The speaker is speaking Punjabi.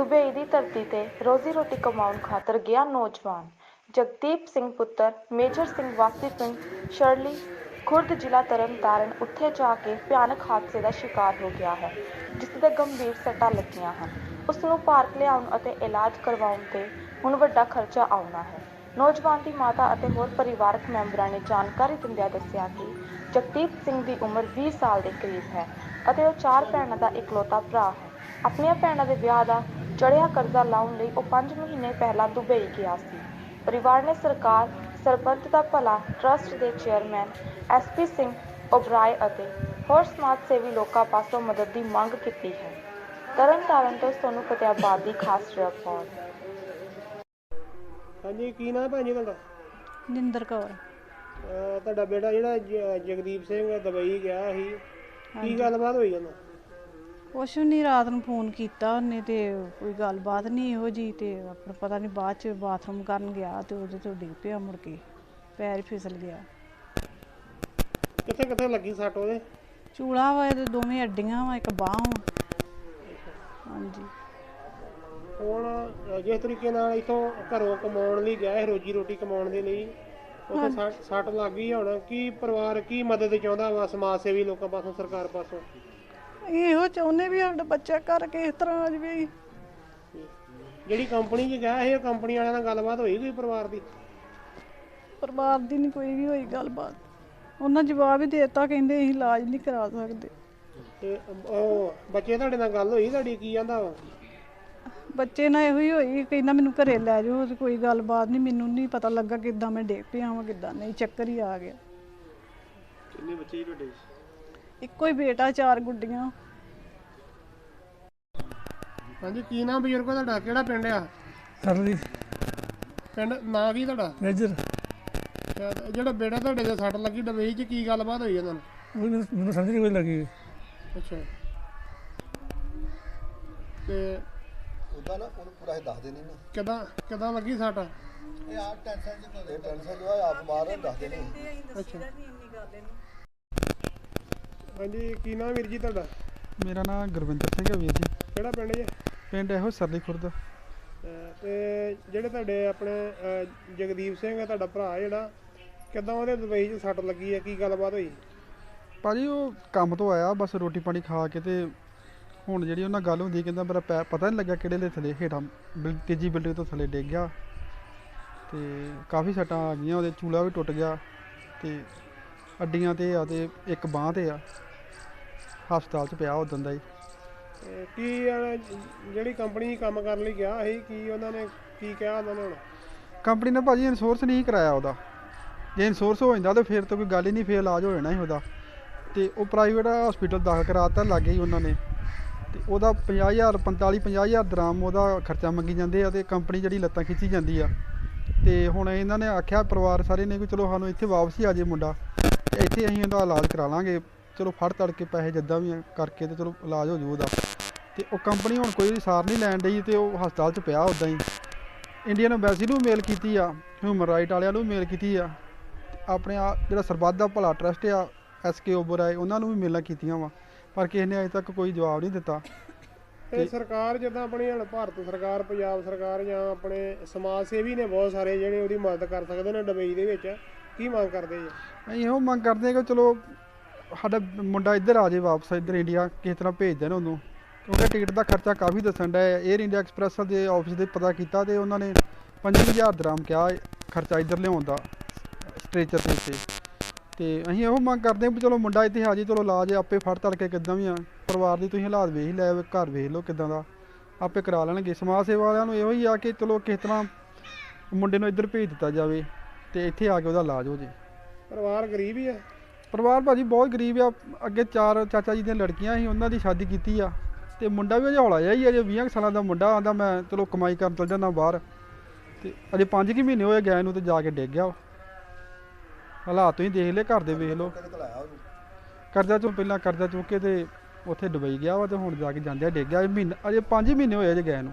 ਦੁਬਈ ਦੀ ਧਰਤੀ 'ਤੇ ਰੋਜ਼ੀ ਰੋਟੀ ਕਮਾਉਣ ਖਾਤਰ ਗਿਆ ਨੌਜਵਾਨ। ਜਗਦੀਪ ਸਿੰਘ ਪੁੱਤਰ, ਮੇਜਰ ਸਿੰਘ ਵਾਸੀ ਪਿੰਡ ਸ਼ਰਲੀ, ਖੁਰਦ ਜ਼ਿਲ੍ਹਾ ਤਰਨਤਾਰਨ, ਉੱਥੇ ਜਾ ਕੇ ਭਿਆਨਕ ਹਾਦਸੇ ਦਾ ਸ਼ਿਕਾਰ ਹੋ ਗਿਆ ਹੈ, ਜਿਸ ਦੇ ਗੰਭੀਰ ਸੱਟਾਂ ਲੱਗੀਆਂ ਹਨ। ਉਸ ਨੂੰ ਭਾਰਤ ਲਿਆਉਣ ਅਤੇ ਇਲਾਜ ਕਰਵਾਉਣ ਤੇ ਹੁਣ ਵੱਡਾ ਖਰਚਾ ਆਉਣਾ ਹੈ। ਨੌਜਵਾਨ ਦੀ ਮਾਤਾ ਅਤੇ ਹੋਰ ਪਰਿਵਾਰਕ ਮੈਂਬਰਾਂ ਨੇ ਜਾਣਕਾਰੀ ਦਿੰਦਿਆਂ ਦੱਸਿਆ ਕਿ ਜਗਦੀਪ ਸਿੰਘ ਦੀ ਉਮਰ 20 ਸਾਲ ਦੇ ਕਰੀਬ ਹੈ ਅਤੇ ਉਹ ਚਾਰ ਭੈਣਾਂ ਦਾ ਇਕਲੌਤਾ ਭਰਾ ਹੈ। ਆਪਣੀਆਂ ਭੈਣਾਂ ਦੇ ਵਿਆਹ ਦਾ ਚੜ੍ਹਿਆ ਕਰਜ਼ਾ ਲਾਉਣ ਲਈ ਉਹ 5 ਮਹੀਨੇ ਪਹਿਲਾਂ ਦੁਬਈ ਗਿਆ ਸੀ। ਪਰਿਵਾਰ ਨੇ ਸਰਕਾਰ ਸਰਬੱਤ ਦਾ ਭਲਾ ਟਰਸਟ ਦੇ ਚੇਅਰਮੈਨ ਐਸਪੀ ਸਿੰਘ ਓਬਰਾਏ ਅਤੇ ਹੋਰ ਸਮਾਜ ਸੇਵੀ ਲੋਕਾਂ ਪਾਸੋਂ ਮਦਦ ਦੀ ਮੰਗ ਕੀਤੀ ਹੈ। ਤਰਨਤਾਰਨ ਤੋਂ ਸੋਨੂੰ ਫਤਿਆਬਾਦ ਦੀ ਖਾਸ ਰਿਪੋਰਟ ਹਾਂਜੀ ਕੀ ਨਾਮ ਹੈ ਭੈਣ ਜੀ ਤੁਹਾਡਾ? ਨਿੰਦਰ ਕੌਰ। ਅਹ ਤੁਹਾਡਾ ਬੇਟਾ ਜਿਹੜਾ ਜ- ਜਗਦੀਪ ਸਿੰਘ ਦੁਬਈ ਗਿਆ ਸੀ। ਕੀ ਗੱਲਬਾਤ ਹੋਈ ਉਹਨਾਂ? ਕੁਛ ਨਹੀਂ ਰਾਤ ਨੂੰ ਫੋਨ ਕੀਤਾ ਉਹਨੇ ਤੇ ਕੋਈ ਗੱਲਬਾਤ ਨਹੀਂ ਇਹੋ ਜੀ ਤੇ ਆਪਣਾ ਪਤਾ ਨਹੀਂ ਬਾਅਦ ਚ ਬਾਥਰੂਮ ਕਰਨ ਗਿਆ ਤੇ ਉਹਦੇ ਤੋਂ ਡਿੱਗ ਪਿਆ ਮੁੜ ਕੇ ਪੈਰ ਫਿਸਲ ਗਿਆ। ਕਿੱਥੇ ਕਿੱਥੇ ਲੱਗੀ ਸੱਟ ਉਹਦੇ? ਚੂੜਾ ਵਾ ਇਹਦੇ ਦੋਵੇਂ ਅੱਡੀਆਂ ਵਾ ਇੱਕ ਬਾਹ ਹਾਂਜੀ। ਹੁਣ ਜਿਸ ਤਰੀਕੇ ਨਾਲ ਇਥੋਂ ਘਰੋਂ ਕਮਾਉਣ ਲਈ ਗਿਆ ਹੈ ਰੋਜੀ ਰੋਟੀ ਕਮਾਉਣ ਦੇ ਲਈ ਉੱਥੇ ਸੱਟ- ਸੱਟ ਲੱਗ ਗਈ ਹੁਣ। ਕੀ ਪਰਿਵਾਰ ਕੀ ਮਦਦ ਚਾਹੁੰਦਾ ਵਾ ਸਮਾਜ ਸੇਵੀ ਲੋਕਾਂ ਪਾਸੋਂ ਸਰਕਾਰ ਪਾਸੋਂ? ਇਹੋ ਚਾਹੁੰਦੇ ਵੀ ਸਾਡਾ ਬੱਚਾ ਕਰਕੇ ਇਸ ਤਰ੍ਹਾਂ ਆ ਜਵੇ ਜਿਹੜੀ ਕੰਪਨੀ 'ਚ ਗਿਆ ਇਹ ਕੰਪਨੀ ਵਾਲਿਆਂ ਨਾਲ ਗੱਲਬਾਤ ਹੋਈ ਕੋਈ ਪਰਿਵਾਰ ਦੀ? ਪਰਿਵਾਰ ਦੀ ਨਹੀਂ ਕੋਈ ਵੀ ਹੋਈ ਗੱਲਬਾਤ। ਉਹਨਾਂ ਜਵਾਬ ਹੀ ਦੇ ਦਿੱਤਾ ਕਹਿੰਦੇ ਅਸੀਂ ਇਲਾਜ ਨਹੀਂ ਕਰਾ ਸਕਦੇ। ਤੇ ਉਹ ਬੱਚੇ ਤੁਹਾਡੇ ਨਾਲ ਗੱਲ ਹੋਈ ਤੁਹਾਡੀ ਕੀ ਕਹਿੰਦਾ ਵਾ? ਬੱਚੇ ਨਾਲ ਇਹੋ ਹੀ ਹੋਈ ਕਹਿੰਦਾ ਮੈਨੂੰ ਘਰੇ ਲੈ ਜਾਓ ਤੇ ਕੋਈ ਗੱਲਬਾਤ ਨਹੀਂ ਮੈਨੂੰ ਨਹੀਂ ਪਤਾ ਲੱਗਾ ਕਿੱਦਾਂ ਮੈਂ ਡਿੱਗ ਪਿਆ ਵਾਂ ਕਿੱਦਾਂ ਨਹੀਂ ਚੱਕਰ ਹੀ ਆ ਗਿਆ। ਕਿੰਨੇ ਬੱਚੇ ਜੀ ਤੁਹਾਡੇ? ਇੱਕੋ ਹੀ ਬੇਟਾ ਚਾਰ ਗੁੱਡੀਆਂ। ਹਾਂਜੀ ਕੀ ਨਾਮ ਬਜ਼ੁਰਗੋ ਤੁਹਾਡਾ? ਕਿਹੜਾ ਪਿੰਡ ਆ? ਸਰਲੀ ਪਿੰਡ ਨਾਂ ਕੀ ਤੁਹਾਡਾ? ਮੇਜਰ। ਅੱਛਾ, ਤੇ ਜਿਹੜਾ ਬੇਟਾ ਤੁਹਾਡੇ ਦੇ ਸੱਟ ਲੱਗੀ ਡਬਈ 'ਚ ਕੀ ਗੱਲਬਾਤ ਹੋਈ ਉਹਨਾਂ ਨਾਲ? ਮੈਨੂੰ ਮੈਨੂੰ ਸਮਝ ਨਹੀਂ ਕੋਈ ਲੱਗੀ ਅੱਛਾ। ਤੇ ਉਹਦਾ ਨਾ ਉਹਨੂੰ ਪੂਰਾ ਇਹ ਦੱਸਦੇ ਨਹੀਂ ਨਾ। ਕਿਦਾਂ ਕਿਦਾਂ ਲੱਗੀ ਸੱਟ? ਇਹ ਆ ਟੈਨਸ਼ਨ ਚ ਇਹ ਟੈਨਸ਼ਨ ਜੋ ਆ ਆਪ ਮਾਰ ਦੱਸਦੇ ਨਹੀਂ ਅੱਛਾ। ਹਾਂਜੀ ਕੀ ਨਾਮ ਵੀਰ ਜੀ ਤੁਹਾਡਾ? ਮੇਰਾ ਨਾਮ ਗੁਰਵਿੰਦਰ ਸਿੰਘ ਹੈ ਵੀਰ ਜੀ। ਕਿਹੜਾ ਪਿੰਡ ਜੀ? ਪਿੰਡ ਇਹੋ ਸਰਲੀ ਖੁਰਦ। ਤੇ ਜਿਹੜੇ ਤੁਹਾਡੇ ਆਪਣੇ ਅਹ, ਜਗਦੀਪ ਸਿੰਘ ਹੈ ਤੁਹਾਡਾ ਭਰਾ ਜਿਹੜਾ ਕਿਦਾਂ ਉਹਦੇ ਦੁਬਈ 'ਚ ਸੱਟ ਲੱਗੀ ਹੈ? ਕੀ ਗੱਲਬਾਤ ਹੋਈ? ਭਾਜੀ ਉਹ ਕੰਮ ਤੋਂ ਆਇਆ ਬਸ ਰੋਟੀ ਪਾਣੀ ਖਾ ਕੇ ਤੇ ਹੁਣ ਜਿਹੜੀ ਉਹਨਾਂ ਗੱਲ ਹੁੰਦੀ ਕਹਿੰਦਾ ਮੇਰਾ ਪੈਰ ਪਤਾ ਨਹੀਂ ਲੱਗਾ ਕਿਹੜੇ ਦੇ ਥੱਲੇ ਹੇਠਾਂ ਬਿਲ- ਤੀਜੀ ਬਿਲਡਿੰਗ ਤੋਂ ਥੱਲੇ ਡਿੱਗ ਗਿਆ। ਤੇ ਕਾਫੀ ਸੱਟਾਂ ਆ ਗਈਆਂ ਉਹਦੇ ਚੂਲਾ ਵੀ ਟੁੱਟ ਗਿਆ ਤੇ ਅੱਡੀਆਂ ਤੇ ਆ ਤੇ ਇੱਕ ਬਾਂਹ ਤੇ ਆ। ਹਸਪਤਾਲ 'ਚ ਪਿਆ ਉਦੋਂ ਦਾ ਹੀ। ਕੀ ਜਿਹੜੀ ਕੰਪਨੀ ਕੰਮ ਕਰਨ ਲਈ ਗਿਆ ਸੀ ਕੀ ਉਹਨਾਂ ਨੇ ਕੀ ਕਿਹਾ ਉਹਨਾਂ ਨੇ ਹੁਣ? ਕੰਪਨੀ ਨੇ ਭਾਜੀ ਇੰਸ਼ੋਰੈਂਸ ਨਹੀਂ ਕਰਾਇਆ ਉਹਦਾ। ਜੇ ਇੰਸ਼ੋਰੈਂਸ ਹੋ ਜਾਂਦਾ ਤਾਂ ਫਿਰ ਤਾਂ ਕੋਈ ਗੱਲ ਹੀ ਨਹੀਂ ਫਿਰ ਇਲਾਜ ਹੋ ਜਾਣਾ ਸੀ ਉਹਦਾ। ਤੇ ਉਹ ਪ੍ਰਾਈਵੇਟ ਹਸਪੀਟਲ ਦਾਖਲ ਕਰਾਤਾ ਲੱਗੇ ਹੀ ਉਹਨਾਂ ਨੇ। ਤੇ ਉਹਦਾ 50000 45 50000 ਦਰਾਮ ਉਹਦਾ ਖਰਚਾ ਮੰਗੀ ਜਾਂਦੇ ਆ ਤੇ ਕੰਪਨੀ ਜਿਹੜੀ ਲੱਤਾਂ ਖਿੱਚੀ ਜਾਂਦੀ ਆ। ਤੇ ਹੁਣ ਇਹਨਾਂ ਨੇ ਆਖਿਆ ਪਰਿਵਾਰ ਸਾਰੇ ਨੇ ਵੀ ਚਲੋ ਸਾਨੂੰ ਇੱਥੇ ਵਾਪਸ ਹੀ ਆ ਜੇ ਮੁੰਡਾ। ਤੇ ਇੱਥੇ ਅਸੀਂ ਉਹਦਾ ਇਲਾਜ ਕਰਾ ਲਾਂਗੇ। ਚਲੋ ਫੜ ਤੜ ਕੇ ਪੈਸੇ ਜਿੱਦਾਂ ਵੀ ਕਰਕੇ ਤੇ ਚਲੋ ਇਲਾਜ ਹੋ ਜੂ ਉਹਦਾ। ਤੇ ਉਹ ਕੰਪਨੀ ਹੁਣ ਕੋਈ ਸਾਰ ਨਹੀਂ ਲੈਣ ਡਈ ਤੇ ਉਹ ਹਸਪਤਾਲ 'ਚ ਪਿਆ ਉਦਾਂ ਹੀ। ਇੰਡੀਅਨ ਐਮਬੈਸੀ ਨੂੰ ਮੇਲ ਕੀਤੀ ਆ ਹਿਊਮਨ ਰਾਈਟ ਵਾਲਿਆਂ ਨੂੰ ਮੇਲ ਕੀਤੀ ਆ। ਆਪਣੇ ਆ ਜਿਹੜਾ ਸਰਬੱਤ ਦਾ ਭਲਾ ਟਰਸਟ ਆ ਐਸਕੇ ਓਬਰਾਏ ਉਹਨਾਂ ਨੂੰ ਵੀ ਮੇਲਾਂ ਕੀਤੀਆਂ ਵਾ ਪਰ ਕਿਸੇ ਨੇ ਅਜੇ ਤੱਕ ਕੋਈ ਜਵਾਬ ਨਹੀਂ ਦਿੱਤਾ। ਤੇ ਸਰਕਾਰ ਜਿੱਦਾਂ ਆਪਣੀ ਹੁਣ ਭਾਰਤ ਸਰਕਾਰ ਪੰਜਾਬ ਸਰਕਾਰ ਜਾਂ ਆਪਣੇ ਸਮਾਜ ਸੇਵੀ ਨੇ ਬਹੁਤ ਸਾਰੇ ਜਿਹੜੇ ਉਹਦੀ ਮਦਦ ਕਰ ਸਕਦੇ ਨੇ ਦੁਬਈ ਦੇ ਵਿੱਚ ਕੀ ਮੰਗ ਕਰਦੇ ਜੀ? ਅਸੀਂ ਇਹੋ ਮੰਗ ਕਰਦੇ ਹਾਂ ਕਿ ਚਲੋ ਸਾਡਾ ਮੁੰਡਾ ਇੱਧਰ ਆ ਜਾਏ ਵਾਪਸ, ਇੱਧਰ ਇੰਡੀਆ ਕਿਸੇ ਤਰ੍ਹਾਂ ਭੇਜ ਦੇਣ ਉਹਨੂੰ। ਕਿਉਂਕਿ ਟਿਕਟ ਦਾ ਖਰਚਾ ਕਾਫੀ ਦੱਸਣ ਦਾ 에ਅਰ ਇੰਡੀਆ ਐਕਸਪ੍ਰੈਸ ਦੇ ਆਫਿਸ ਦੇ ਪਤਾ ਕੀਤਾ ਤੇ ਉਹਨਾਂ ਨੇ 5000 ਦਰਾਮ ਕਿਹਾ ਖਰਚਾ ਇੱਧਰ ਲਿਆਉਣ ਦਾ ਸਟ੍ਰੇਚਰ ਦੇ ਉੱਤੇ। ਤੇ ਅਸੀਂ ਇਹੋ ਮੰਗ ਕਰਦੇ ਹਾਂ ਵੀ ਚਲੋ ਮੁੰਡਾ ਇੱਥੇ ਆ ਜਾਏ ਚਲੋ ਇਲਾਜ ਆਪੇ ਫੜ ਤੜ ਕੇ ਕਿੱਦਾਂ ਵੀ ਆ। ਪਰਿਵਾਰ ਦੀ ਤੁਸੀਂ ਹਾਲਾਤ ਵੇਖ ਲੈ ਘਰ ਵੇਖ ਲਓ ਕਿੱਦਾਂ ਦਾ। ਆਪੇ ਕਰਾ ਲੈਣਗੇ। ਸਮਾਜ ਸੇਵਾ ਵਾਲਿਆਂ ਨੂੰ ਇਹੋ ਹੀ ਆ ਕਿ ਚਲੋ ਕਿਸ ਤਰ੍ਹਾਂ ਮੁੰਡੇ ਨੂੰ ਇੱਧਰ ਭੇਜ ਦਿੱਤਾ ਜਾਵੇ ਤੇ ਇੱਥੇ ਆ ਕੇ ਉਹਦਾ ਇਲਾਜ ਹੋ ਜੇ। ਪਰਿਵਾਰ ਗਰੀਬ ਹੀ ਹੈ ਪਰਿਵਾਰ ਭਾਜੀ ਬਹੁਤ ਗਰੀਬ ਆ। ਅੱਗੇ ਚਾਰ ਚਾਚਾ ਜੀ ਦੀਆਂ ਲੜਕੀਆਂ ਸੀ, ਉਹਨਾਂ ਦੀ ਸ਼ਾਦੀ ਕੀਤੀ ਆ। ਤੇ ਮੁੰਡਾ ਵੀ ਅਜੇ ਹੌਲਾ ਜਿਹਾ ਹੀ ਅਜੇ 20 ਕੁ ਸਾਲਾਂ ਦਾ ਮੁੰਡਾ ਆਂਦਾ ਮੈਂ, ਚਲੋ ਕਮਾਈ ਕਰਨ ਚਲ ਜਾਂਦਾ ਬਾਹਰ। ਤੇ ਅਜੇ 5 ਕਿ ਮਹੀਨੇ ਹੋਏ ਗਏ ਨੂੰ ਤੇ ਜਾ ਕੇ ਡਿੱਗ ਗਿਆ ਉਹ। ਹਾਲਾਤ ਤੁਸੀਂ ਦੇਖ ਲਏ, ਘਰ ਦੇ ਵੇਖ ਲਓ। ਕਰਜ਼ਾ ਚੋਂ ਪਹਿਲਾਂ ਕਰਜ਼ਾ ਚੁੱਕ ਕੇ ਤੇ ਉੱਥੇ ਦੁਬਈ ਗਿਆ ਵਾ ਤੇ ਹੁਣ ਜਾ ਕੇ ਜਾਂਦੇ ਡਿੱਗ ਗਿਆ। ਮਹੀਨਾ, ਅਜੇ 5 ਮਹੀਨੇ ਹੋਏ ਅਜੇ ਗਏ ਨੂੰ।